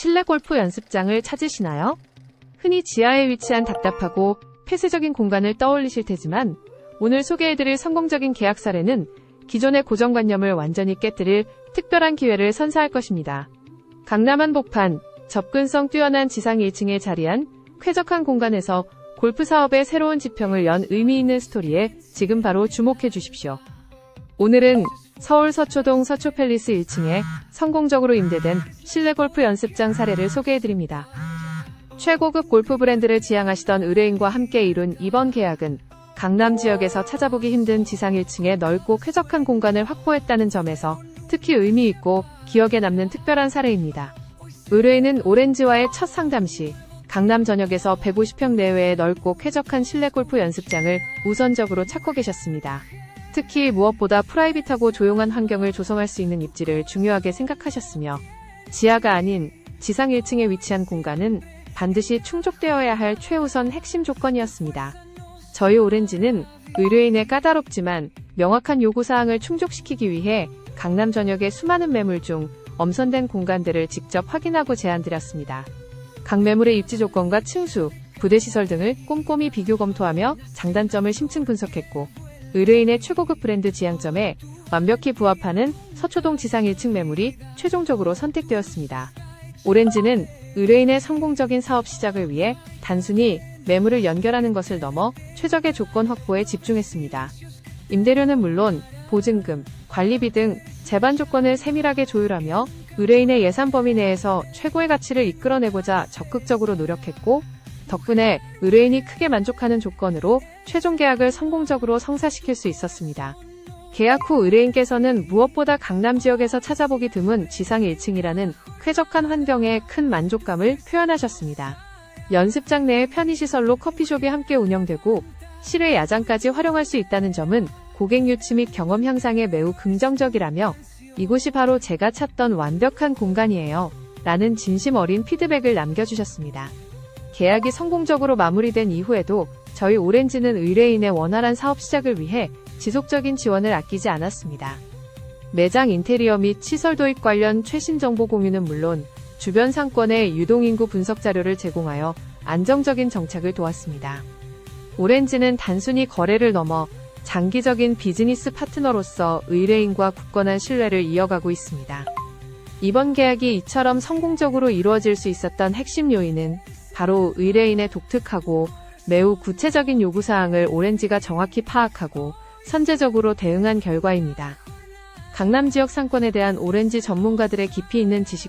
실내 골프 연습장을 찾으시나요? 흔히 지하에 위치한 답답하고 폐쇄적인 공간을 떠올리실 테지만 오늘 소개해드릴 성공적인 계약 사례는 기존의 고정관념을 완전히 깨뜨릴 특별한 기회를 선사할 것입니다. 강남 한복판, 접근성 뛰어난 지상 1층에 자리한 쾌적한 공간에서 골프 사업의 새로운 지평을 연 의미 있는 스토리에 지금 바로 주목해 주십시오. 오늘은 서울 서초동 서초팰리스 1층에 성공적으로 임대된 실내 골프 연습장 사례를 소개해 드립니다. 최고급 골프 브랜드를 지향하시던 의뢰인과 함께 이룬 이번 계약은 강남 지역에서 찾아보기 힘든 지상 1층에 넓고 쾌적한 공간을 확보했다는 점에서 특히 의미 있고 기억에 남는 특별한 사례입니다. 의뢰인은 오렌지와의 첫 상담 시 강남 전역에서 150평 내외의 넓고 쾌적한 실내 골프 연습장을 우선적으로 찾고 계셨습니다. 특히 무엇보다 프라이빗하고 조용한 환경을 조성할 수 있는 입지를 중요하게 생각하셨으며 지하가 아닌 지상 1층에 위치한 공간은 반드시 충족되어야 할 최우선 핵심 조건이었습니다. 저희 오렌지는 의뢰인의 까다롭지만 명확한 요구사항을 충족시키기 위해 강남 전역의 수많은 매물 중 엄선된 공간들을 직접 확인하고 제안드렸습니다. 각 매물의 입지 조건과 층수, 부대 시설 등을 꼼꼼히 비교 검토하며 장단점을 심층 분석했고 의뢰인의 최고급 브랜드 지향점에 완벽히 부합하는 서초동 지상 1층 매물이 최종적으로 선택되었습니다. 오렌지는 의뢰인의 성공적인 사업 시작을 위해 단순히 매물을 연결하는 것을 넘어 최적의 조건 확보에 집중했습니다. 임대료는 물론 보증금, 관리비 등 재반 조건을 세밀하게 조율하며 의뢰인의 예산 범위 내에서 최고의 가치를 이끌어내고자 적극적으로 노력했고 덕분에 의뢰인이 크게 만족하는 조건으로 최종 계약을 성공적으로 성사시킬 수 있었습니다. 계약 후 의뢰인께서는 무엇보다 강남 지역에서 찾아보기 드문 지상 1층이라는 쾌적한 환경에 큰 만족감을 표현하셨습니다. 연습장 내에 편의시설로 커피숍이 함께 운영되고 실외 야장까지 활용할 수 있다는 점은 고객 유치 및 경험 향상에 매우 긍정적이라며 이곳이 바로 제가 찾던 완벽한 공간이에요. 라는 진심 어린 피드백을 남겨주셨습니다. 계약이 성공적으로 마무리된 이후에도 저희 오렌지는 의뢰인의 원활한 사업 시작을 위해 지속적인 지원을 아끼지 않았습니다. 매장 인테리어 및 시설 도입 관련 최신 정보 공유는 물론 주변 상권의 유동인구 분석 자료를 제공하여 안정적인 정착을 도왔습니다. 오렌지는 단순히 거래를 넘어 장기적인 비즈니스 파트너로서 의뢰인과 굳건한 신뢰를 이어가고 있습니다. 이번 계약이 이처럼 성공적으로 이루어질 수 있었던 핵심 요인은 바로 의뢰인의 독특하고 매우 구체적인 요구사항을 오렌지가 정확히 파악하고 선제적으로 대응한 결과입니다. 강남 지역 상권에 대한 오렌지 전문가들의 깊이 있는 지식